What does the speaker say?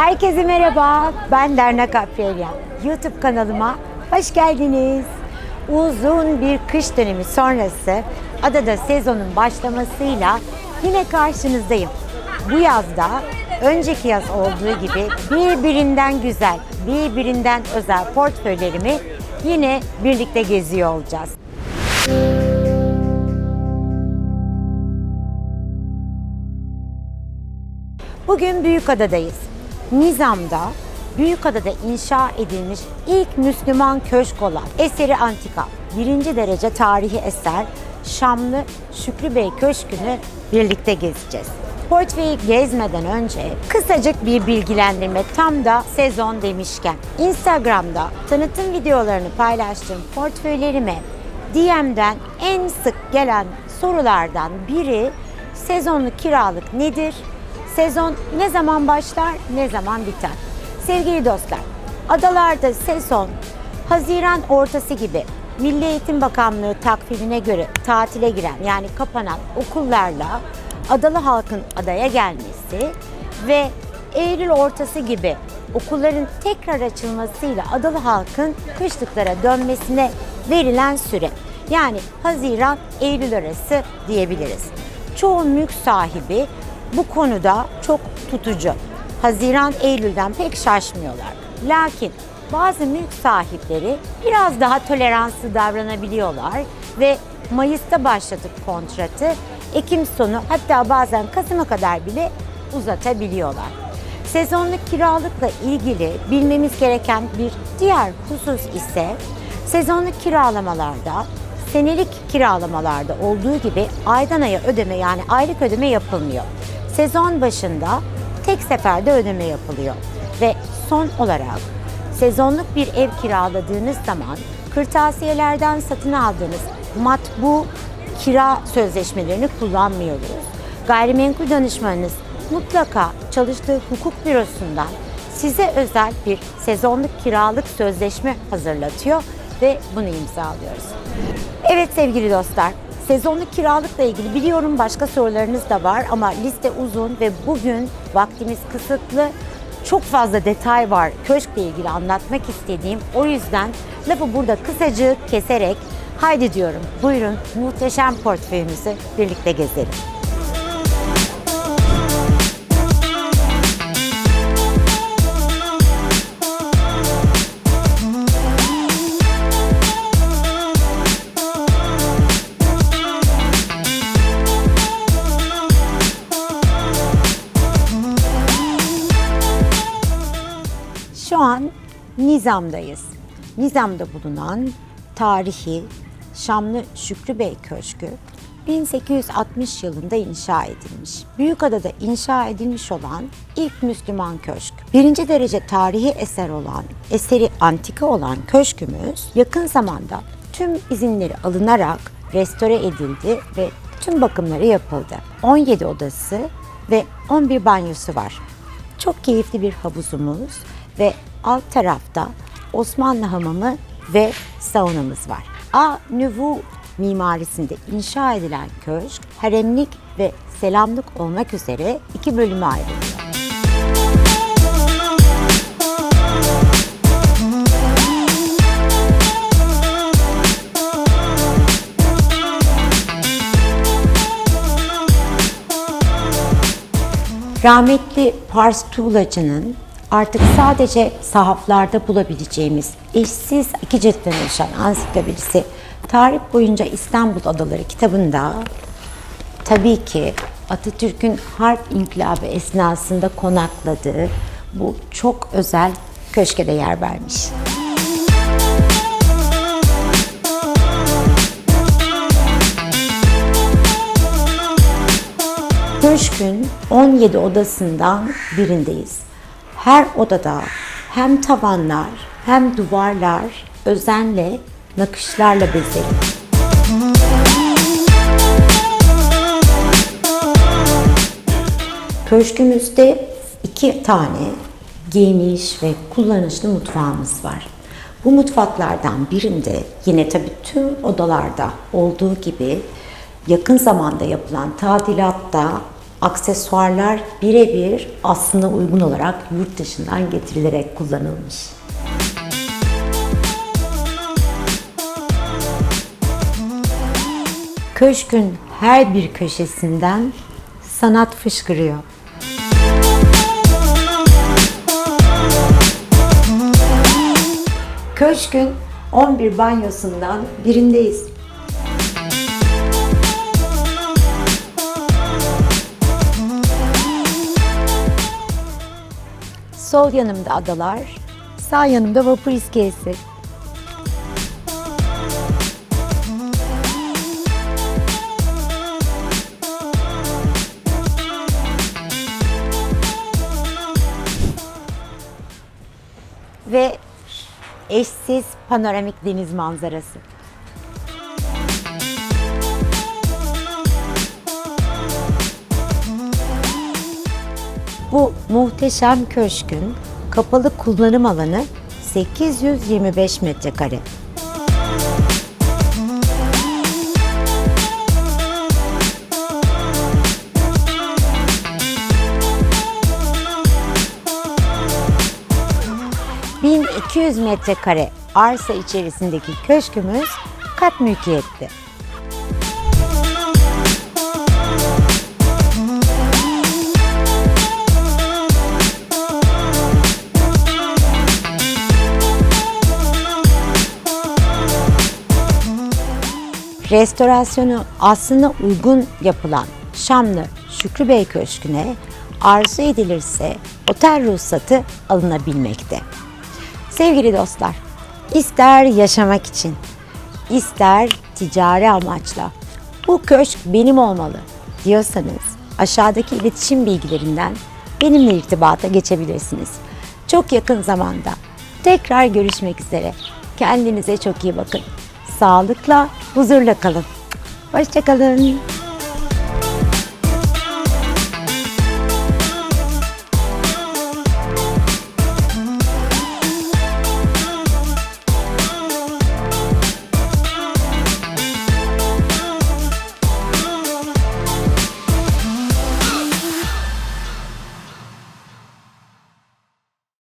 Herkese merhaba. Ben Dernek Afriyelia. YouTube kanalıma hoş geldiniz. Uzun bir kış dönemi sonrası adada sezonun başlamasıyla yine karşınızdayım. Bu yazda önceki yaz olduğu gibi birbirinden güzel, birbirinden özel portföylerimi yine birlikte geziyor olacağız. Bugün Büyükada'dayız. Nizam'da Büyükada'da inşa edilmiş ilk Müslüman köşk olan Eseri Antika, birinci derece tarihi eser Şamlı Şükrü Bey Köşkü'nü birlikte gezeceğiz. Portföyü gezmeden önce kısacık bir bilgilendirme tam da sezon demişken. Instagram'da tanıtım videolarını paylaştığım portföylerime DM'den en sık gelen sorulardan biri sezonluk kiralık nedir? Sezon ne zaman başlar, ne zaman biter? Sevgili dostlar, adalarda sezon Haziran ortası gibi Milli Eğitim Bakanlığı takvimine göre tatile giren yani kapanan okullarla adalı halkın adaya gelmesi ve Eylül ortası gibi okulların tekrar açılmasıyla adalı halkın kışlıklara dönmesine verilen süre. Yani Haziran Eylül arası diyebiliriz. Çoğu mülk sahibi bu konuda çok tutucu. Haziran Eylül'den pek şaşmıyorlar. Lakin bazı mülk sahipleri biraz daha toleranslı davranabiliyorlar ve Mayıs'ta başlatıp kontratı Ekim sonu hatta bazen Kasım'a kadar bile uzatabiliyorlar. Sezonluk kiralıkla ilgili bilmemiz gereken bir diğer husus ise sezonluk kiralamalarda senelik kiralamalarda olduğu gibi aydan aya ödeme yani aylık ödeme yapılmıyor. Sezon başında tek seferde ödeme yapılıyor ve son olarak sezonluk bir ev kiraladığınız zaman kırtasiyelerden satın aldığınız matbu kira sözleşmelerini kullanmıyoruz. Gayrimenkul danışmanınız mutlaka çalıştığı hukuk bürosundan size özel bir sezonluk kiralık sözleşme hazırlatıyor ve bunu imzalıyoruz. Evet sevgili dostlar, sezonluk kiralıkla ilgili biliyorum başka sorularınız da var ama liste uzun ve bugün vaktimiz kısıtlı. Çok fazla detay var köşkle ilgili anlatmak istediğim. O yüzden lafı burada kısacık keserek haydi diyorum buyurun muhteşem portföyümüzü birlikte gezelim. Nizam'dayız. Nizam'da bulunan tarihi Şamlı Şükrü Bey Köşkü 1860 yılında inşa edilmiş. Büyükada'da inşa edilmiş olan ilk Müslüman köşk. Birinci derece tarihi eser olan, eseri antika olan köşkümüz yakın zamanda tüm izinleri alınarak restore edildi ve tüm bakımları yapıldı. 17 odası ve 11 banyosu var. Çok keyifli bir havuzumuz ve alt tarafta Osmanlı hamamı ve saunamız var. A Nouveau mimarisinde inşa edilen köşk haremlik ve selamlık olmak üzere iki bölüme ayrılıyor. Rahmetli Pars Tuğlacı'nın artık sadece sahaflarda bulabileceğimiz eşsiz iki ciltten oluşan ansiklopedisi Tarih boyunca İstanbul Adaları kitabında tabii ki Atatürk'ün Harp İnkılabı esnasında konakladığı bu çok özel köşke yer vermiş. Köşkün 17 odasından birindeyiz. Her odada hem tavanlar hem duvarlar özenle nakışlarla bezeli. Köşkümüzde iki tane geniş ve kullanışlı mutfağımız var. Bu mutfaklardan birinde yine tabii tüm odalarda olduğu gibi yakın zamanda yapılan tadilatta Aksesuarlar birebir aslına uygun olarak yurt dışından getirilerek kullanılmış. Köşkün her bir köşesinden sanat fışkırıyor. Köşkün 11 banyosundan birindeyiz. Sol yanımda adalar, sağ yanımda vapur iskelesi. Ve eşsiz panoramik deniz manzarası. Bu muhteşem köşkün kapalı kullanım alanı 825 metrekare. ...1200 metrekare arsa içerisindeki köşkümüz kat mülkiyetli. Restorasyonu aslına uygun yapılan Şamlı Şükrü Bey Köşkü'ne arzu edilirse otel ruhsatı alınabilmekte. Sevgili dostlar, ister yaşamak için, ister ticari amaçla bu köşk benim olmalı diyorsanız aşağıdaki iletişim bilgilerinden benimle irtibata geçebilirsiniz. Çok yakın zamanda tekrar görüşmek üzere. Kendinize çok iyi bakın. Sağlıkla, huzurla kalın. Hoşçakalın.